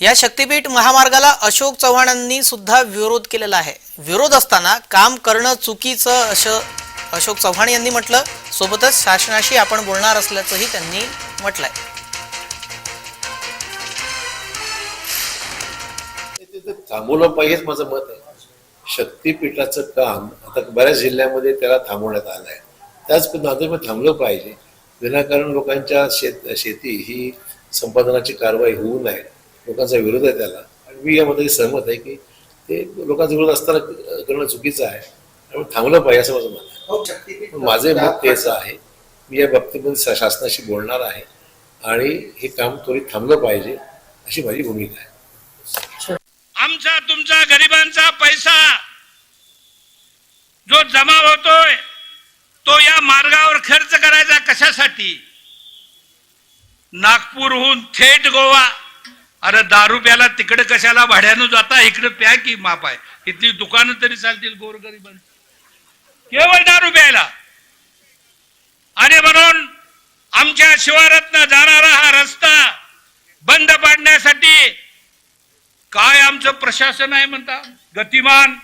या शक्तीपीठ महामार्गाला अशोक चव्हाणांनी सुद्धा विरोध केलेला आहे. विरोध असताना काम करणं चुकीचं असं अशोक चव्हाण यांनी म्हटलं. सोबतच शासनाशी आपण बोलणार असल्याचंही त्यांनी म्हटलंय. थांबवलं पाहिजेच माझं मत आहे. शक्तीपीठाचं काम आता बऱ्याच जिल्ह्यामध्ये त्याला थांबवण्यात आलं आहे त्याच पद्धतीने थांबलं पाहिजे. विनाकारण लोकांच्या शेत शेती ही संपादनाची कारवाई होऊ नये. लोकांचा विरोध आहे त्याला. आणि मी यामध्ये सहमत आहे की ते लोकांचा विरोध असताना करणं चुकीचं आहे. त्यामुळे थांबलं पाहिजे असं माझं मत आहे. पण माझे मत तेच आहे. मी या बाबतीमध्ये शासनाशी बोलणार आहे. आणि हे काम त्वरित थांबलं पाहिजे अशी माझी भूमिका आहे. आमचा तुमचा गरिबांचा पैसा जो जमा होतोय तो या मार्गावर खर्च करायचा कशासाठी? नागपूरहून थेट गोवा अरे दारू प्याला तिकडे कशाला भाड्यानं जाता? इकडे प्या की माप आहे. इथली दुकानं तरी चालतील गोरगरीबांची. केवळ दारू प्यायला. आणि म्हणून आमच्या शिवारातनं जाणारा हा रस्ता बंद पाडण्यासाठी काय आमचं प्रशासन आहे म्हणता? गतिमान